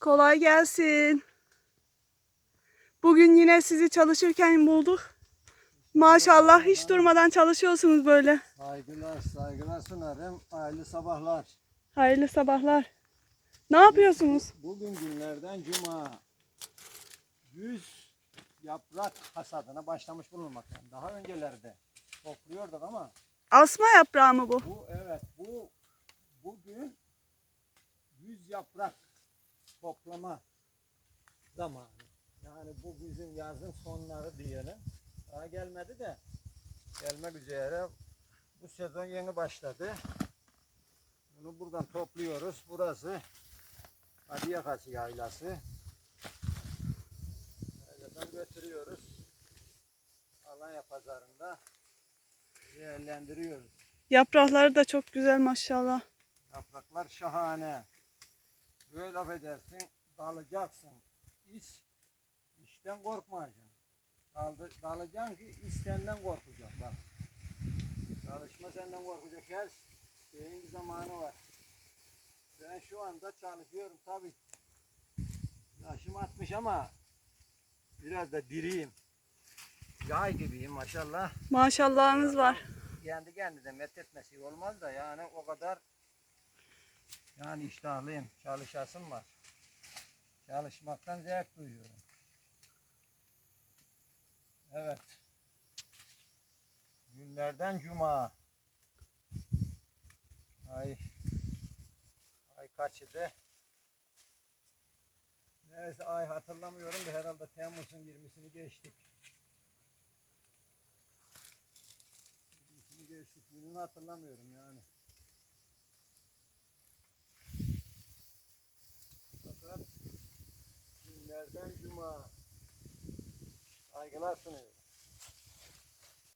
Kolay gelsin. Bugün yine sizi çalışırken bulduk. Maşallah hiç durmadan çalışıyorsunuz böyle. Saygılar, saygılar sunarım. Hayırlı sabahlar. Hayırlı sabahlar. Ne yapıyorsunuz? Bugün günlerden cuma. 100 yaprak hasadına başlamış bulunmaktan. Daha öncelerde topluyorduk ama Asma yaprağı mı bu? bu evet bu bugün 100 yaprak toplama zamanı. Yani bu bizim yazın sonları diyelim. Daha gelmedi de gelmek üzere. Bu sezon yeni başladı. Bunu buradan topluyoruz. Burası Adiyakası yaylası. Buradan götürüyoruz. Alanya pazarında değerlendiriyoruz. Yaprakları da çok güzel maşallah. Yapraklar şahane. Böyle affedersin, dalacaksın. İş, işten korkmayacaksın. Daldı, dalacaksın ki iş senden korkacak bak. Çalışma senden korkacak. Her şeyin bir zamanı var. Ben şu anda çalışıyorum tabii. Yaşım 60 ama biraz da diriyim. Yay gibiyim maşallah Maşallahınız var. kendi kendine methetmesi olmaz da yani o kadar yani iştahlıyım. Çalışasım var. Çalışmaktan zevk duyuyorum. Evet. Günlerden cuma. Ay. Ay kaçıydı? Neyse ay hatırlamıyorum da herhalde Temmuz'un 20'sini geçtik. 20'sini geçtik. Gününü hatırlamıyorum yani. Fakat günlerden cuma. Saygılar sunuyoruz.